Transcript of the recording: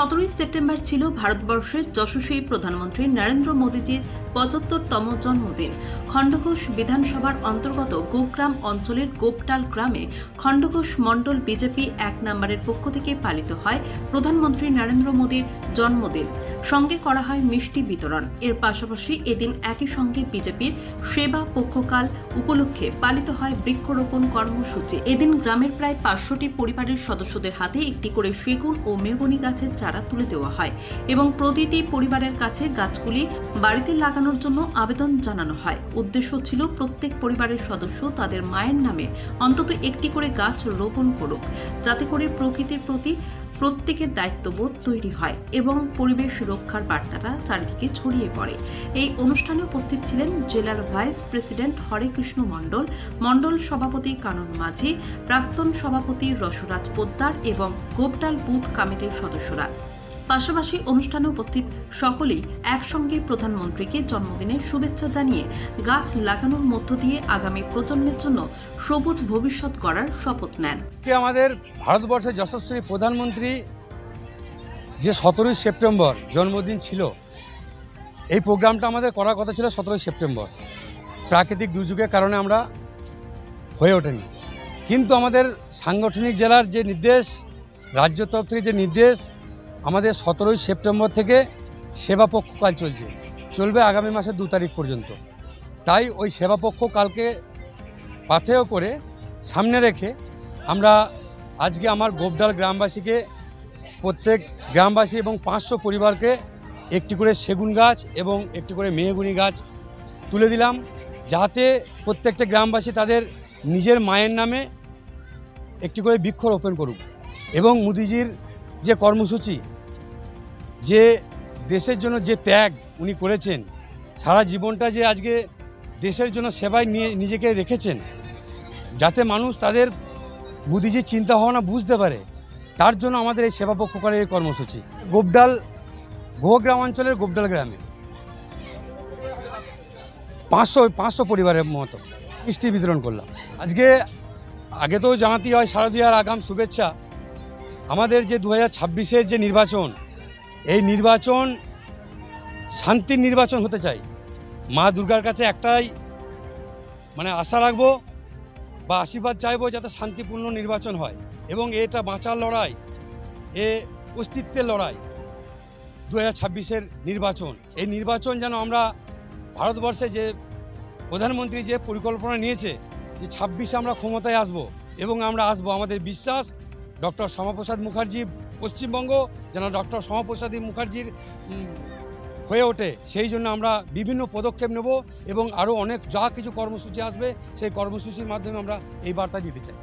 সতেরোই সেপ্টেম্বর ছিল ভারতবর্ষের যশস্বী প্রধানমন্ত্রী নরেন্দ্র মোদীজির পঁচাত্তরতম জন্মদিন। খণ্ডঘোষ বিধানসভার অন্তর্গত গোগ্রাম অঞ্চলের গোপটাল গ্রামে খণ্ডঘোষ মণ্ডল বিজেপি এক নম্বরের পক্ষ থেকে পালিত হয় প্রধানমন্ত্রী নরেন্দ্র মোদীর জন্মদিন। সঙ্গে করা হয় মিষ্টি বিতরণ। এর পাশাপাশি এদিন একই সঙ্গে বিজেপির সেবা পক্ষকাল উপলক্ষে পালিত হয় বৃক্ষরোপণ কর্মসূচি। এদিন গ্রামের প্রায় পাঁচশোটি পরিবারের সদস্যদের হাতে একটি করে সেগুন ও মেগনি গাছের চারা তুলে দেওয়া হয় এবং প্রতিটি পরিবারের কাছে গাছগুলি বাড়িতে লাগানোর জন্য আবেদন জানানো হয়। উদ্দেশ্য ছিল প্রত্যেক পরিবারের সদস্য তাদের মায়ের নামে অন্তত একটি করে গাছ রোপণ করুক, যাতে করে প্রকৃতির প্রতি প্রত্যেকের দায়িত্ববোধ তৈরি হয় এবং পরিবেশ রক্ষার বার্তাটা চারিদিকে ছড়িয়ে পড়ে। এই অনুষ্ঠানে উপস্থিত ছিলেন জেলার ভাইস প্রেসিডেন্ট হরেকৃষ্ণ মণ্ডল মণ্ডল সভাপতি কানন মাঝি, প্রাক্তন সভাপতি রসরাজ পোদ্দার এবং গোপডাল বুথ কমিটির সদস্যরা। পাশাপাশি অনুষ্ঠানে উপস্থিত সকলেই একসঙ্গে প্রধানমন্ত্রীকে জন্মদিনের শুভেচ্ছা জানিয়ে গাছ লাগানোর মধ্য দিয়ে আগামী প্রজন্মের জন্য সবুজ ভবিষ্যৎ করার শপথ নেন। আমাদের ভারতবর্ষের যশস্বী প্রধানমন্ত্রী যে সতেরোই সেপ্টেম্বর জন্মদিন ছিল, এই প্রোগ্রামটা আমাদের করার কথা ছিল সতেরোই সেপ্টেম্বর। প্রাকৃতিক দুর্যোগের কারণে আমরা হয়ে ওঠেনি। কিন্তু আমাদের সাংগঠনিক জেলার যে নির্দেশ, রাজ্য তরফ থেকে যে নির্দেশ আমাদের সতেরোই সেপ্টেম্বর থেকে সেবা পক্ষকাল চলছে। চলবে আগামী মাসের দু তারিখ পর্যন্ত। তাই ওই সেবা পক্ষ কালকে পাথেয় করে সামনে রেখে আমরা আজকে আমার গোবডাল গ্রামবাসীকে, প্রত্যেক গ্রামবাসী এবং পাঁচশো পরিবারকে একটি করে সেগুন গাছ এবং একটি করে মেহগুনি গাছ তুলে দিলাম যাতে প্রত্যেকটা গ্রামবাসী তাদের নিজের মায়ের নামে একটি করে বৃক্ষ রোপণ করুক এবং মোদিজির যে কর্মসূচি, যে দেশের জন্য যে ত্যাগ উনি করেছেন, সারা জীবনটা যে আজকে দেশের জন্য সেবায় নিয়ে নিজেকে রেখেছেন, যাতে মানুষ তাদের মোদিজির চিন্তা ভাবনা বুঝতে পারে, তার জন্য আমাদের এই সেবা পক্ষকারের এই কর্মসূচি। গোবডাল গোগ্রাম অঞ্চলের গোবডাল গ্রামে। পাঁচশো পাঁচশো পরিবারের মতো মিষ্টি বিতরণ করলাম। আজকে আগে তো জানাতেই হয়, শারদীয়ার আগাম শুভেচ্ছা আমাদের যে দু হাজার যে নির্বাচন, এই নির্বাচন শান্তির নির্বাচন হতে চাই। মা দুর্গার কাছে একটাই মানে আশা রাখব বা আশীর্বাদ চাইব যাতে শান্তিপূর্ণ নির্বাচন হয় এবং এটা বাঁচার লড়াই, এ অস্তিত্বের লড়াই দু হাজার নির্বাচন। এই নির্বাচন যেন আমরা ভারতবর্ষে যে প্রধানমন্ত্রী যে পরিকল্পনা নিয়েছে যে ছাব্বিশে আমরা ক্ষমতায় আসব এবং আমরা আসব, আমাদের বিশ্বাস ডক্টর শ্যামাপ্রসাদ মুখার্জি পশ্চিমবঙ্গ, যেন ডক্টর শ্যামাপ্রসাদ মুখার্জির হয়ে ওঠে। সেই জন্য আমরা বিভিন্ন পদক্ষেপ নেব এবং আরও অনেক যা কিছু কর্মসূচি আসবে, সেই কর্মসূচির মাধ্যমে আমরা এই বার্তা দিতে চাই।